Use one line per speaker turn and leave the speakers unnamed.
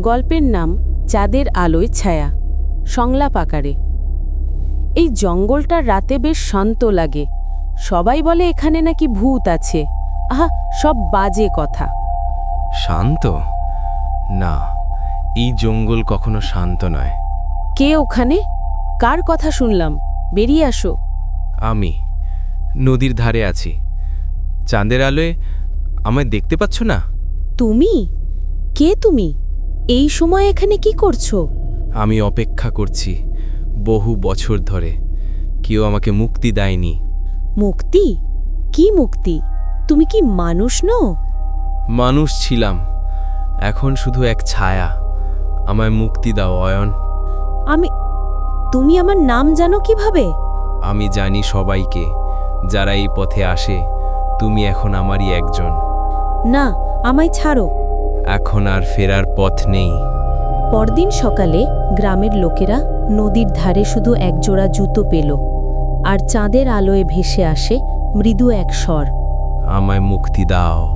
গল্পের নাম চাঁদের আলোয় ছায়া সংলাপ আকারে। এই জঙ্গলটা রাতে বেশ শান্ত লাগে। সবাই বলে এখানে নাকি ভূত আছে। আহা সব বাজে কথা।
শান্ত? না এই জঙ্গল কখনো শান্ত নয়।
কে ওখানে? কার কথা শুনলাম? বেরিয়ে আসো।
আমি নদীর ধারে আছি। চাঁদের আলোয় আমায় দেখতে পাচ্ছ না?
তুমি? কে তুমি? এই সময় এখানে কি করছ?
আমি অপেক্ষা করছি বহু বছর ধরে। কেউ আমাকে মুক্তি দেয়নি।
মুক্তি? কি মুক্তি? তুমি কি মানুষ নও?
মানুষ ছিলাম এখন শুধু এক ছায়া। আমায় মুক্তি দাও অয়ন।
আমি তুমি আমার নাম জানো কীভাবে?
আমি জানি সবাইকে যারা এই পথে আসে। তুমি এখন আমারই একজন।
না আমায় ছাড়ো।
এখন আর ফেরার পথ নেই।
পরদিন সকালে গ্রামের লোকেরা নদীর ধারে শুধু একজোড়া জুতো পেল আর চাঁদের আলোয় ভেসে আসে মৃদু এক স্বর।
আমায় মুক্তি দাও।